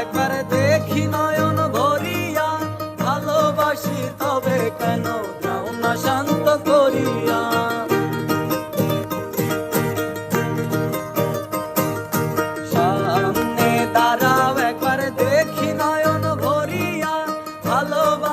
একবার দেখি নয়ন ভরিয়া, ভালোবাসি তবে কেন না শান্ত করিয়া। সামনে দাঁড়াও, একবারে দেখি নয়ন ভরিয়া, ভালোবাসি